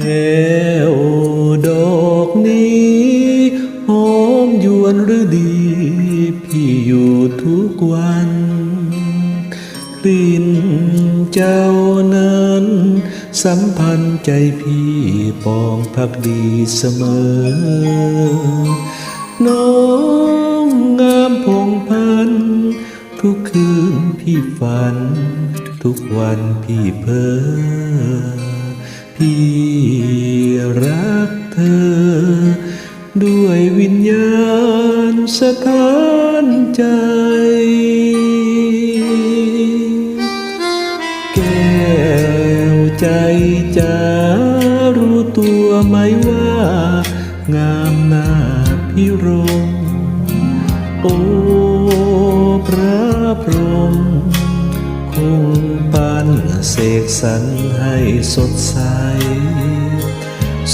แก้วดอกนี้หอมยวนหรือดี พี่อยู่ทุกวันกลิ่นเจ้านั้น สัมพันธ์ใจพี่ปองพักดีเสมอ น้องงามพงพัน ทุกคืนพี่ฝัน ทุกวันพี่เพ้อ พี่รักเธอ ด้วยวิญญาณสถานใจแก้วใจจะรู้ตัวไหมว่า งามหน้าพิรม โอ้พระพรหม เสกสรรให้สดใส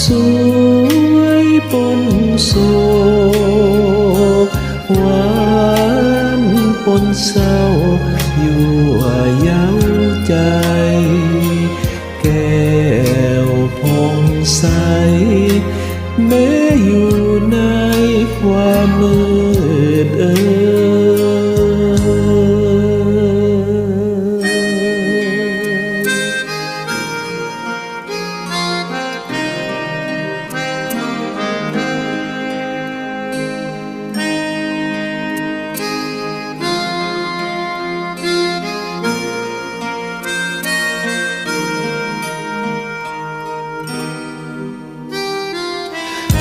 สวยปนโศกหวานปนเศร้า อยู่เย้าใจ แก้วพองใส แม้อยู่ในความมืด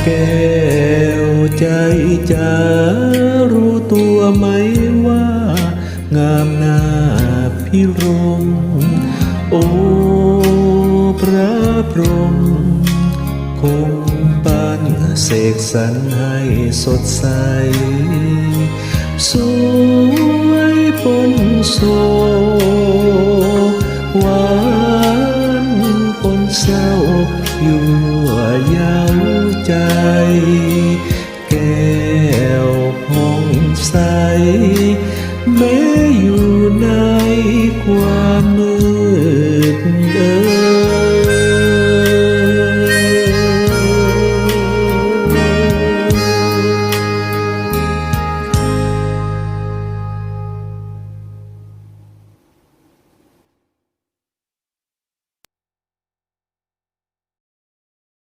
แก้วใจจะรู้ตัวไหมว่า งามหน้าพิรม โอ้พระพรหมคงปันเสกสรรให้สดใส สวยปนโศหวานปนเศร้าอยู่ย้า จ แก้วผ่องใส แม้อยู่ในความมืด